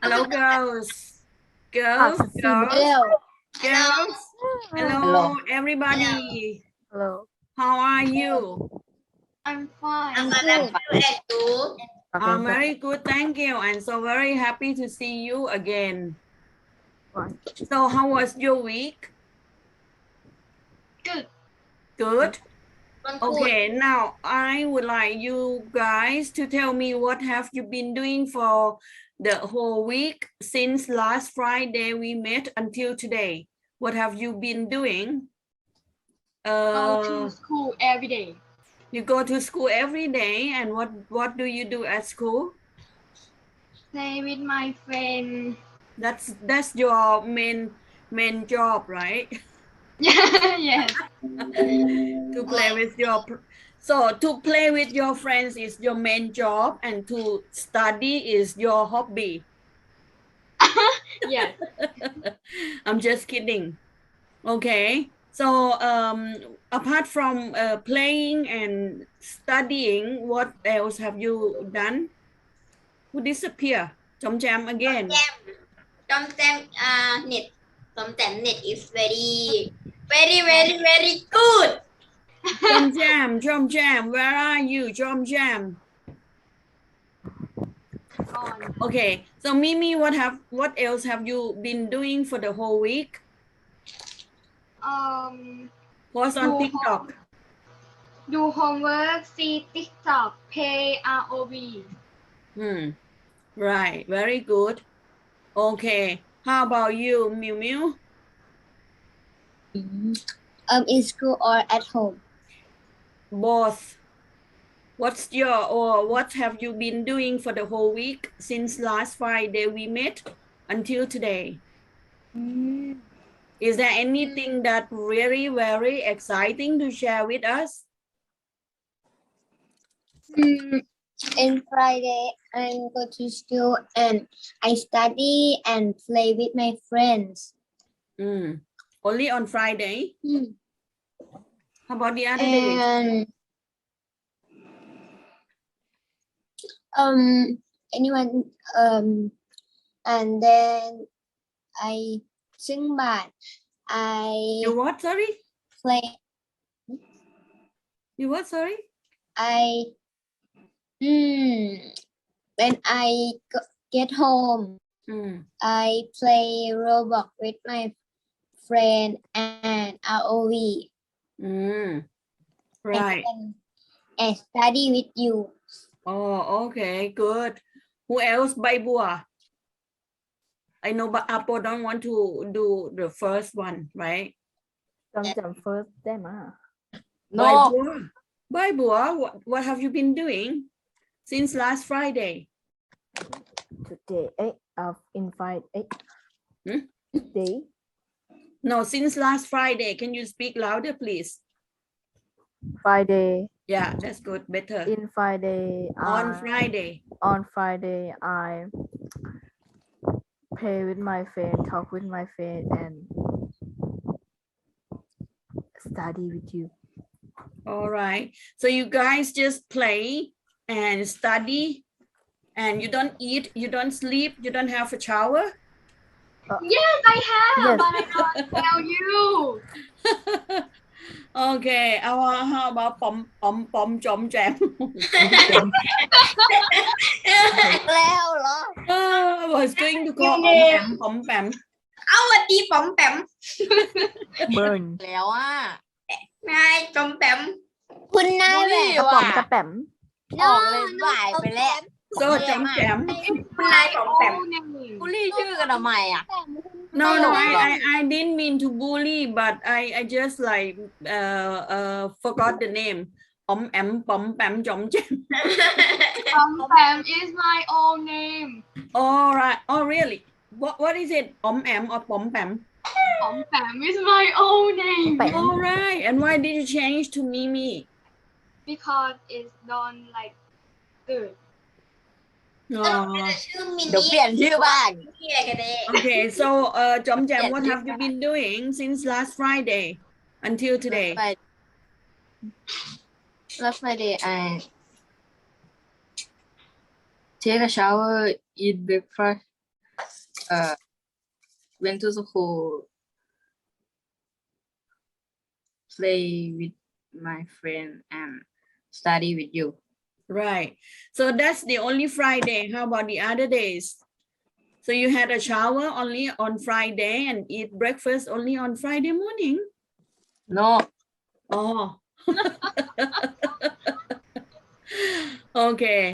Hello, girls. Girls, girls, girls. Hello, everybody. Hello. How are you? I'm fine. I'm good. I'm very good, thank you. And so very happy to see you again. So how was your week? Good. Good? Okay, now I would like you guys to tell me what have you been doing for the whole week since last Friday we met until today. What have you been doing? Go Uh, to school every day. you go to school every day, and what what do you do at school? Play with my friend. That's that's your main main job, right? yes. to play with your pr- so to play with your friends is your main job and to study is your hobby. yeah. I'm just kidding. Okay. So um, apart from uh, playing and studying, what else have you done? Who disappear? Tom Jam again. Tom Jam, uh, knit. Tom Jam knit is very, very, very, very good. Chom Jam, Chom Jam, where are you? Chom Jam. Okay. So Mimi, what have what else have you been doing for the whole week? Um. Post on Do TikTok. Do homework. See TikTok. Play ROV. Hmm. Right. Very good. Okay. How about you, Miu Miu? Um, in school or at home? Both. What's your or what have you been doing for the whole week since last Friday we met until today? Is there anything that really very exciting to share with us? Mm, in Friday, I go to school and I study and play with my friends. Hmm. Only on Friday. Mm. How about the other days? And um, anyone um, and then I sing band. I You what? Sorry. play. You what? Sorry. I mm, when I get home, Hmm. I play Roblox with my friend and ROV. Mm. Right. And, and study with you. Oh, okay, good. Who else? Baibua. I know, but Apple don't want to do the first one, right? Don't jump first, them ah. No. Baibua, what, what have you been doing since last Friday? Today, eh, I've invited five, eh, hmm? today, no, since last Friday. Can you speak louder, please? Friday Yeah, that's good. Better. in Friday On I- Friday. on Friday I play with my friend talk with my friend and study with you All right. So you guys just play and study and you don't eat, you don't sleep, you don't have a shower. Yes, I have, Yes. but I don't tell you. okay. How, how about pom pom pom chom jam? แล้วเหรอ Oh, I was going to call Yeah. pom pam pom pam. เอาสวัสดีปอมแปม burn แล้วอะนายปอมแปมคุณนายบุแบรีบกระป๋อมกระแป๋มออกเลยบ่ายไปแล้ว So jam jam. คุณนายปอมแปม Whole name. บุรีชื่อกันทำไมอ่ะ No, no, I, Oh. I, I didn't mean to bully, but I, I just like uh, uh, forgot the name. Pom em pom pam chom jam. Pom Pam is my old name. All right. Oh, really? What, what is it? Pom em or pom pam? Pom Pam is my old name แป๋ม All right. And why did you change to Mimi? because it's done like good. อ๋อ ชื่อมิน เดี๋ยว นี่ เปลี่ยนชื่อบ้าน ที่อะไรกันแน่ Okay, so uh, Jom Jam, Yes, what yes, have you been doing since last Friday until today? Friday. Last Friday I take a shower, eat breakfast, uh, went to school, play with my friend, and study with you. Right. So that's the only Friday. How about the other days? So you had a shower only on Friday and eat breakfast only on Friday morning? No, Oh. okay.